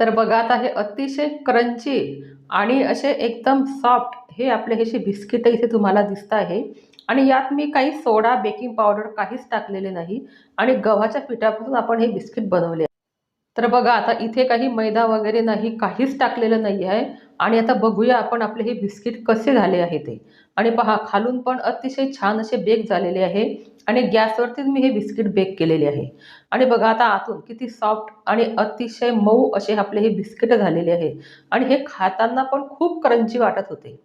तर बघा आता हे अतिशय क्रंची आणि असे एकदम सॉफ्ट हे आपले हे बिस्किट इथे तुम्हाला दिसत आहे. आणि यात मी काही सोडा बेकिंग पावडर काहीच टाकलेले नाही. आणि गव्हाच्या पिठापासून आपण हे बिस्किट बनवले तर बघा आता इथे काही मैदा वगैरे नाही काहीच टाकलेलं नाही आहे. आणि आता बघूया आपण आपले हे बिस्किट कसे झाले आहे ते. आणि पहा खालून पण अतिशय छान असे बेक झालेले आहे. आणि गॅसवरतीच मी हे बिस्किट बेक केलेले आहे. आणि बघा आता आतून किती सॉफ्ट आणि अतिशय मऊ असे आपले हे बिस्किट झालेले आहे. आणि हे खाताना पण खूप क्रंची वाटत होते.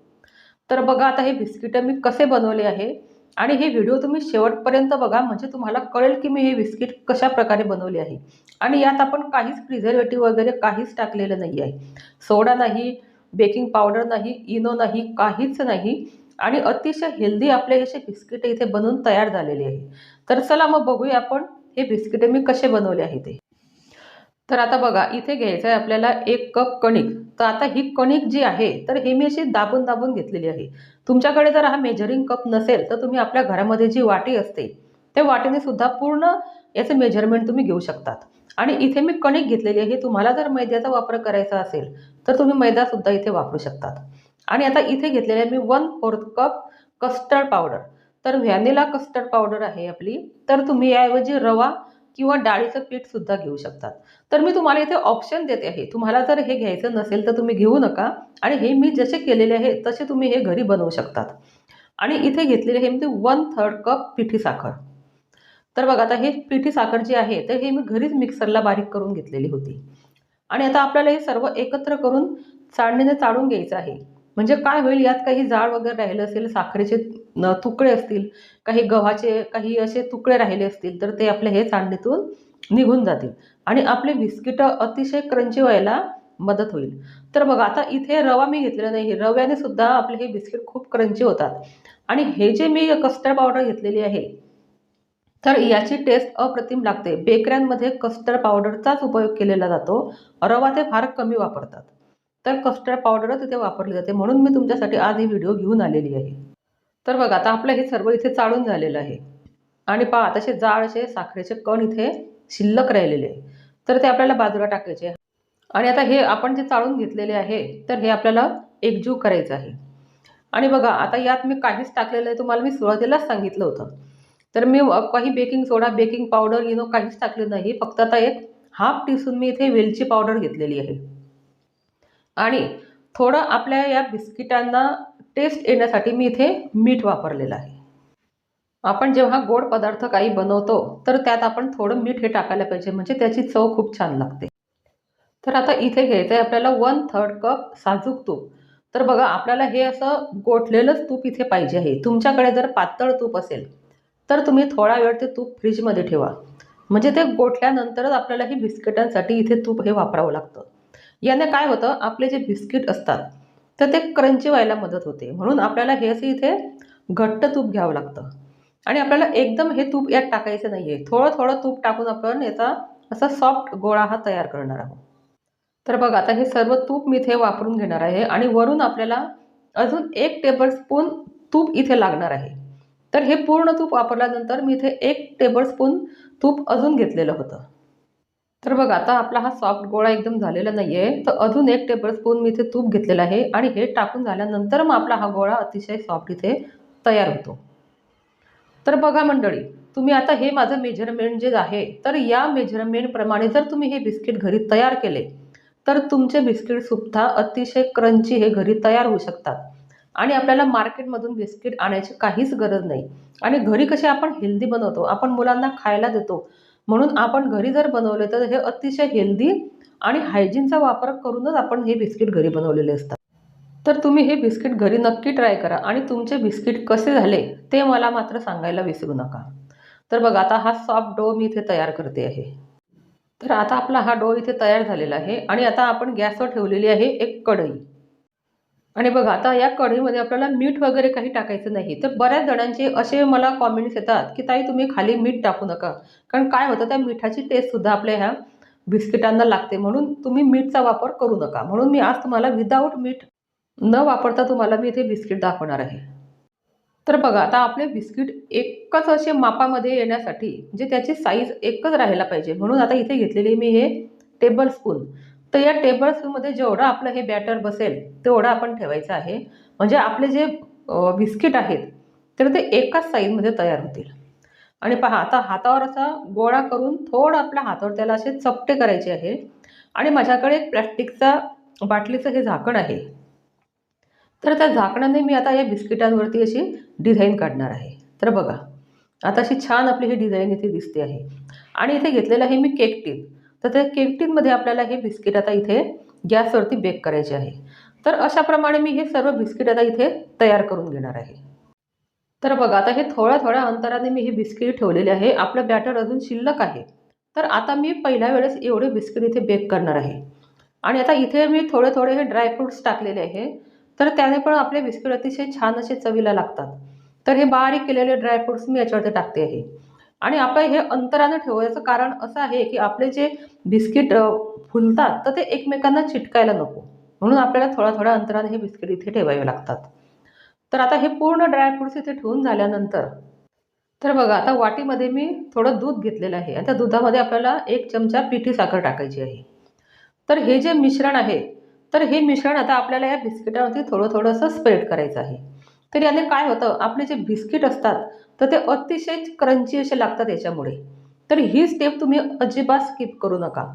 तर बघा आता हे बिस्किटं मी कसे बनवले आहे. आणि हे व्हिडिओ तुम्ही शेवटपर्यंत बघा म्हणजे तुम्हाला कळेल की मी हे बिस्किट कशा प्रकारे बनवले आहे. आणि यात आपण काहीच प्रिझर्वेटिव्ह वगैरे काहीच टाकलेलं नाही आहे. सोडा नाही बेकिंग पावडर नाही इनो नाही काहीच नाही. आणि अतिशय हेल्दी आपले हे बिस्किट इथे बनवून तयार झालेले आहे. तर चला मग बघूया आपण हे बिस्किटे मी कसे बनवले आहे ते. तर आता बघा इथे घ्यायचं आहे आपल्याला एक कप कणिक. तर आता ही कणिक जी आहे तर हे मी अशी दाबून दाबून घेतलेली आहे. तुमच्याकडे जर हा मेजरिंग कप नसेल तर तुम्ही आपल्या घरामध्ये जी वाटी असते त्या वाटीने सुद्धा पूर्ण याचं मेजरमेंट तुम्ही घेऊ शकतात. आणि इथे मी कणिक घेतलेली आहे तुम्हाला जर मैद्याचा वापर करायचा असेल तर तुम्ही मैदासुद्धा इथे वापरू शकतात. आणि आता इथे घेतलेले आहे मी one fourth cup custard powder तर व्हॅनिला कस्टर्ड पावडर आहे आपली. तर तुम्ही याऐवजी रवा किंवा डाळीचं पीठसुद्धा घेऊ शकतात. तर मी तुम्हाला इथे ऑप्शन देते आहे तुम्हाला जर हे घ्यायचं नसेल तर तुम्ही घेऊ नका आणि हे मी जसे केलेले आहे तसे तुम्ही हे घरी बनवू शकतात. आणि इथे घेतलेले हे म्हणजे वन थर्ड कप पिठी साखर. तर बघा आता हे पिठी साखर जी आहे तर हे मी घरीच मिक्सरला बारीक करून घेतलेली होती. आणि आता आपल्याला हे सर्व एकत्र करून चाळणीने चाळून घ्यायचं आहे. म्हणजे काय होईल यात काही जाळ वगैरे राहिलं असेल साखरेचे न तुकडे असतील काही गव्हाचे काही असे तुकडे राहिले असतील तर ते आपले हे चाळणीतून निघून जातील. आणि आपले बिस्किटं अतिशय क्रंची व्हायला मदत होईल. तर बघा आता इथे रवा मी घेतलेला नाही रव्याने सुद्धा आपले हे बिस्किट खूप क्रंची होतात. आणि हे जे मी कस्टर्ड पावडर घेतलेली आहे तर याची टेस्ट अप्रतिम लागते. बेकऱ्यांमध्ये कस्टर्ड पावडरचाच उपयोग केलेला जातो. रवा ते फार कमी वापरतात. तर कस्टर्ड पावडरच इथे वापरली जाते. म्हणून मी तुमच्यासाठी आज ही व्हिडिओ घेऊन आलेली आहे. तर बघा आता आपलं हे सर्व इथे चाळून झालेलं आहे. आणि पहा तसे जाड असे साखरेचे कण इथे शिल्लक राहिलेले तर ते आपल्याला बाजूला टाकायचे आणि आता हे आपण जे चाळून घेतलेले आहे तर हे आपल्याला एकजीव करायचं आहे. आणि बघा आता यात मी काहीच टाकलेलं आहे तुम्हाला मी सुरुवातीलाच सांगितलं होतं. तर मी काही baking soda baking powder Eno काहीच टाकले नाही. फक्त आता एक हाफ टीस्पून मी इथे वेलची पावडर घेतलेली आहे. आणि थोडं आपल्या या बिस्किटांना टेस्ट येण्यासाठी मी इथे मीठ वापरलेलं आहे. आपण जेव्हा गोड पदार्थ काही बनवतो तर त्यात आपण थोडं मीठ हे टाकायला पाहिजे म्हणजे त्याची चव खूप छान लागते. तर आता इथे घ्यायचं आहे आपल्याला वन थर्ड कप साजूक तूप. तर बघा आपल्याला हे असं गोठलेलंच तूप इथे पाहिजे आहे. तुमच्याकडे जर पातळ तूप असेल तर तुम्ही थोडा वेळ ते तूप फ्रीजमध्ये ठेवा. म्हणजे ते गोठल्यानंतरच आपल्याला ही बिस्किटांसाठी इथे तूप हे वापरावं लागतं. याने काय होतं आपले जे बिस्किट असतात तर ते क्रंची व्हायला मदत होते. म्हणून आपल्याला हे असं इथे घट्ट तूप घ्यावं लागतं. आणि आपल्याला एकदम हे तूप यात टाकायचं नाही आहे थोडं थोडं तूप टाकून आपण याचा असा सॉफ्ट गोळा हा तयार करणार आहोत. तर बघा आता हे सर्व तूप मी इथे वापरून घेणार आहे आणि वरून आपल्याला अजून एक टेबलस्पून तूप इथे लागणार आहे. तर हे पूर्ण तूप वापरल्यानंतर मी इथे एक टेबलस्पून तूप अजून घेतलेलं होतं. तर बघा आता आपला हा सॉफ्ट गोळा एकदम झालेला नाही आहे तर अजून एक टेबलस्पून मी इथे तूप घेतलेलं आहे आणि हे टाकून झाल्यानंतर मग आपला हा गोळा अतिशय सॉफ्ट इथे तयार होतो. तर बघा मंडळी तुम्ही आता हे माझं मेजरमेंट जे आहे तर या मेजरमेंटप्रमाणे जर तुम्ही हे बिस्किट घरी तयार केले तर तुमचे बिस्किटसुद्धा अतिशय क्रंची हे घरी तयार होऊ शकतात. आणि आपल्याला मार्केटमधून बिस्किट आणायची काहीच गरज नाही. आणि घरी कसे आपण हेल्दी बनवतो आपण मुलांना खायला देतो म्हणून आपण घरी जर बनवले तर हे अतिशय हेल्दी आणि हायजीनचा वापर करूनच आपण हे बिस्किट घरी बनवलेले असतात. तर तुम्ही हे बिस्किट घरी नक्की ट्राय करा आणि तुमचे बिस्किट कसे झाले ते मला मात्र सांगायला विसरू नका. तर बघा आता हा सॉफ्ट डो मी इथे तयार करते आहे. तर आता आपला हा डो इथे तयार झालेला आहे आणि आता आपण गॅसवर ठेवलेली आहे एक कढई. आणि बघा आता या कढईमध्ये आपल्याला मीठ वगैरे काही टाकायचं नाही. तर बऱ्याच जणांचे असे मला कॉमेंट्स येतात की ताई तुम्ही खाली मीठ टाकू नका. कारण काय होतं त्या मिठाची टेस्टसुद्धा आपल्या ह्या बिस्किटांना लागते. म्हणून तुम्ही मीठचा वापर करू नका. म्हणून मी आज तुम्हाला विदाऊट मीठ न वापरता तुम्हाला मी इथे बिस्किट दाखवणार आहे. तर बघा आता आपले बिस्किट एकच असे मापामध्ये येण्यासाठी म्हणजे त्याची साईज एकच राहायला पाहिजे. म्हणून आता इथे घेतलेली मी हे टेबल स्पून तर या टेबल स्पूनमध्ये जेवढं आपलं हे बॅटर बसेल तेवढं आपण ठेवायचं आहे. म्हणजे आपले जे बिस्किट आहेत तर ते एकाच साईजमध्ये तयार होतील. आणि पहा आता हातावर असा गोळा करून थोडं आपल्या हातावर त्याला असे चपटे करायचे आहे. आणि माझ्याकडे एक प्लॅस्टिकचा बाटलीचं हे झाकण आहे. तर त्या झाकणाने मी आता या बिस्किटांवरती अशी डिझाईन काढणार आहे. तर बघा आता अशी छान आपली ही डिझाईन इथे दिसते आहे. आणि इथे घेतलेलं आहे मी केक टीप तर त्या केक टीनमध्ये आपल्याला हे बिस्किट आता इथे गॅसवरती बेक करायचे आहे. तर अशाप्रमाणे मी हे सर्व बिस्किट आता इथे तयार करून घेणार आहे. तर बघा आता हे थोड्या थोड्या अंतराने मी हे बिस्किट ठेवलेले आहे. आपलं बॅटर अजून शिल्लक आहे. तर आता मी पहिल्या वेळेस एवढे बिस्किट इथे बेक करणार आहे. आणि आता इथे मी थोडे थोडे हे ड्रायफ्रूट्स टाकलेले आहे. तर त्याने पण आपले बिस्किट अतिशय छान असे चवीला लागतात. तर हे बारीक केलेले ड्रायफ्रूट्स मी याच्यावरती टाकते आहे. आणि आपण हे अंतरानं ठेवायचं कारण असं आहे की आपले जे बिस्किट फुलतात तर ते एकमेकांना चिटकायला नको. म्हणून आपल्याला थोड्या थोड्या अंतराने हे बिस्किट इथे ठेवावे लागतात. तर आता हे पूर्ण ड्रायफ्रुट्स इथे ठेवून झाल्यानंतर तर बघा आता वाटीमध्ये मी थोडं दूध घेतलेलं आहे. आणि त्या दुधामध्ये आपल्याला एक चमचा पिठी साखर टाकायची आहे. तर हे जे मिश्रण आहे तर हे मिश्रण आता आपल्याला या बिस्किटावरती थोडं थोडंसं स्प्रेड करायचं आहे. तर याने काय होतं आपले जे बिस्किट असतात तर ते अतिशय क्रंची असे लागतात याच्यामुळे. तर ही स्टेप तुम्ही अजिबात स्किप करू नका.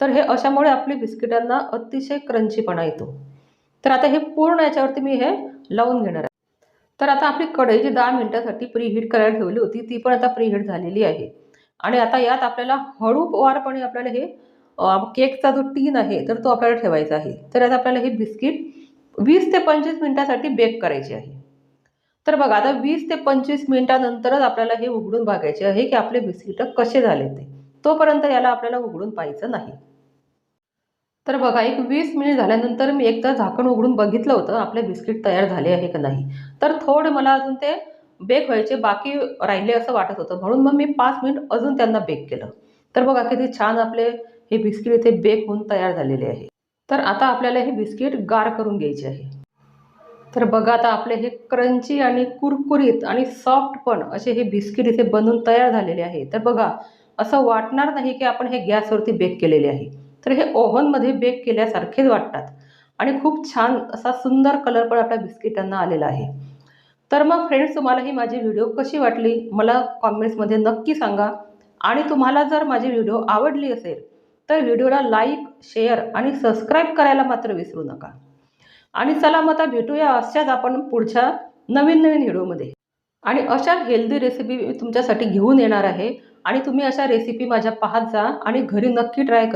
तर हे अशामुळे आपली बिस्किटांना अतिशय क्रंचीपणा येतो. तर आता हे पूर्ण याच्यावरती मी हे लावून घेणार आहे. तर आता आपली कढई जी दहा मिनटासाठी प्रीहीट करायला ठेवली होती ती पण आता प्रीहीट झालेली आहे. आणि आता यात आपल्याला हळूवारपणे आपल्याला हे केकचा जो टीन आहे तर तो आपल्याला ठेवायचा आहे. तर आता आपल्याला हे बिस्किट वीस ते पंचवीस मिनटासाठी बेक करायचे आहे. तर बघा आता वीस ते पंचवीस मिनिटानंतरच आपल्याला हे उघडून बघायचे आहे की आपले बिस्किट कसे झाले ते. तोपर्यंत याला आपल्याला उघडून पाहायचं नाही. तर बघा एक वीस मिनिट झाल्यानंतर मी एकदा झाकण उघडून बघितलं होतं आपले बिस्किट तयार झाले आहे का नाही. तर थोडे मला अजून ते बेक व्हायचे बाकी राहिले असं वाटत होतं. म्हणून मग मी पाच मिनिट अजून त्यांना बेक केलं. तर बघा किती छान आपले हे बिस्किट इथे बेक होऊन तयार झालेले आहे. तर आता आपल्याला हे बिस्किट गार करून घ्यायचे आहे. तर बघा आता आपले हे क्रंची आणि कुरकुरीत आणि सॉफ्ट पण असे हे बिस्किट इथे बनवून तयार झालेले आहे. तर बघा असं वाटणार नाही की आपण हे गॅसवरती बेक केलेले आहे. तर हे ओव्हनमध्ये बेक केल्यासारखेच वाटतात. आणि खूप छान असा सुंदर कलर पण आपल्या बिस्किटांना आलेला आहे. तर मग फ्रेंड्स तुम्हाला ही माझी व्हिडिओ कशी वाटली? मला कॉमेंट्समध्ये नक्की सांगा. आणि तुम्हाला जर माझी व्हिडिओ आवडली असेल तर व्हिडिओला लाईक शेअर आणि सबस्क्राईब करायला मात्र विसरू नका. आणि चला मग आता भेटूया अशाच आपण पुढच्या नवीन नवीन व्हिडिओमध्ये. आणि अशा हेल्दी रेसिपी मी तुमच्यासाठी घेऊन येणार आहे. आणि तुम्ही अशा रेसिपी माझ्या पाहत जा आणि घरी नक्की ट्राय करा.